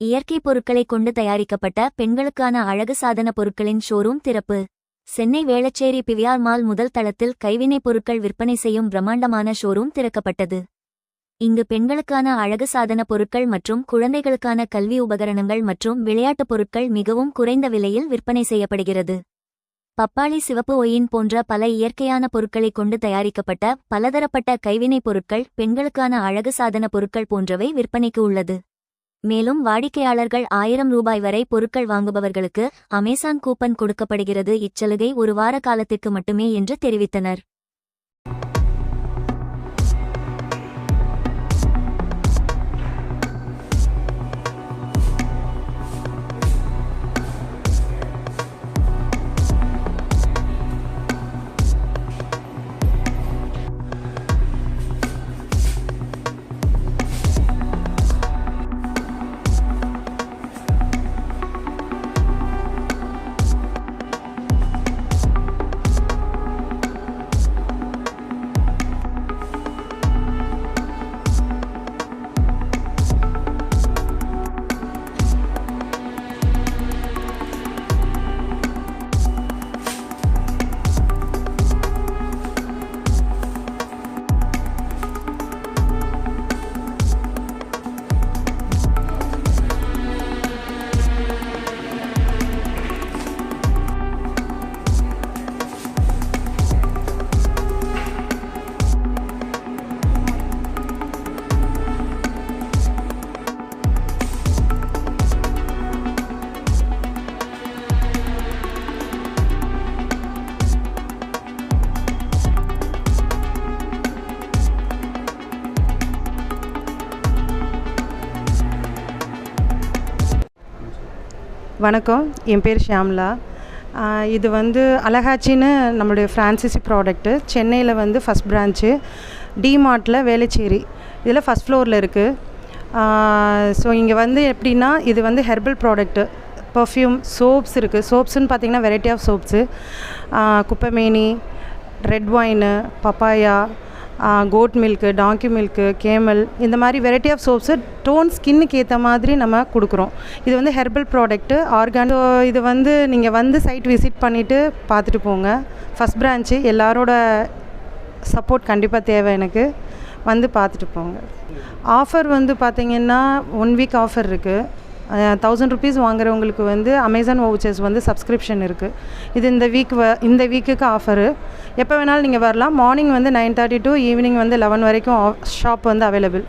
இயற்கை பொருட்களை கொண்டு தயாரிக்கப்பட்ட பெண்களுக்கான அழகு சாதன பொருட்களின் ஷோரூம் திறப்பு. சென்னை வேளச்சேரி பிவியார் மால் முதல் தளத்தில் கைவினைப் பொருட்கள் விற்பனை செய்யும் பிரம்மாண்டமான ஷோரூம் திறக்கப்பட்டது. இங்கு பெண்களுக்கான அழகு சாதன பொருட்கள் மற்றும் குழந்தைகளுக்கான கல்வி உபகரணங்கள் மற்றும் விளையாட்டுப் பொருட்கள் மிகவும் குறைந்த விலையில் விற்பனை செய்யப்படுகிறது. பப்பாளி சிவப்பு ஒயின் போன்ற பல இயற்கையான பொருட்களை கொண்டு தயாரிக்கப்பட்ட பலதரப்பட்ட கைவினைப் பொருட்கள் பெண்களுக்கான அழகு சாதன பொருட்கள் போன்றவை விற்பனைக்கு உள்ளது. மேலும் வாடிக்கையாளர்கள் ஆயிரம் ரூபாய் வரை பொருட்கள் வாங்குபவர்களுக்கு அமேசான் கூப்பன் கொடுக்கப்படுகிறது. இச்சலுகை ஒரு வார காலத்திற்கு மட்டுமே என்று தெரிவித்தனர். வணக்கம். என் பேர் ஷியாம்லா. இது வந்து அலஹாச்சின்னு நம்மளுடைய ஃப்ரான்சிசி ப்ராடக்ட்டு சென்னையில் வந்து ஃபஸ்ட் பிரான்ச்சு டிமார்ட்டில் வேளச்சேரி. இதில் ஃபஸ்ட் ஃப்ளோரில் இருக்குது ஸோ இங்கே வந்து எப்படின்னா இது வந்து ஹெர்பல் ப்ராடக்ட்டு பர்ஃப்யூம் சோப்ஸ் இருக்குது சோப்ஸுன்னு பார்த்தீங்கன்னா variety of soaps குப்பைமேனி red wine papaya goat milk donkey milk camel இந்த மாதிரி வெரைட்டி ஆஃப் சோப்ஸு டோன் ஸ்கின்னுக்கு ஏற்ற மாதிரி நம்ம கொடுக்குறோம். இது வந்து ஹெர்பல் ப்ராடக்ட்டு ஆர்கானிக் இது வந்து நீங்கள் வந்து சைட் விசிட் பண்ணிவிட்டு பார்த்துட்டு போங்க. ஃபஸ்ட் பிரான்ச்சு எல்லாரோட சப்போர்ட் கண்டிப்பாக தேவை எனக்கு. வந்து பார்த்துட்டு போங்க. ஆஃபர் வந்து பார்த்திங்கன்னா ஒன் வீக் ஆஃபர் இருக்குது தௌசண்ட் ருபீஸ் வாங்குறவங்களுக்கு வந்து அமேசான் வவுச்சர்ஸ் வந்து சப்ஸ்கிரிப்ஷன் இருக்குது இது இந்த வீக் வ இந்த வீக்குக்கு ஆஃபரு எப்போ வேணாலும் நீங்கள் வரலாம். மார்னிங் வந்து நைன் தேர்ட்டி டு ஈவினிங் வந்து லெவன் வரைக்கும் ஷாப் வந்து அவைலபிள்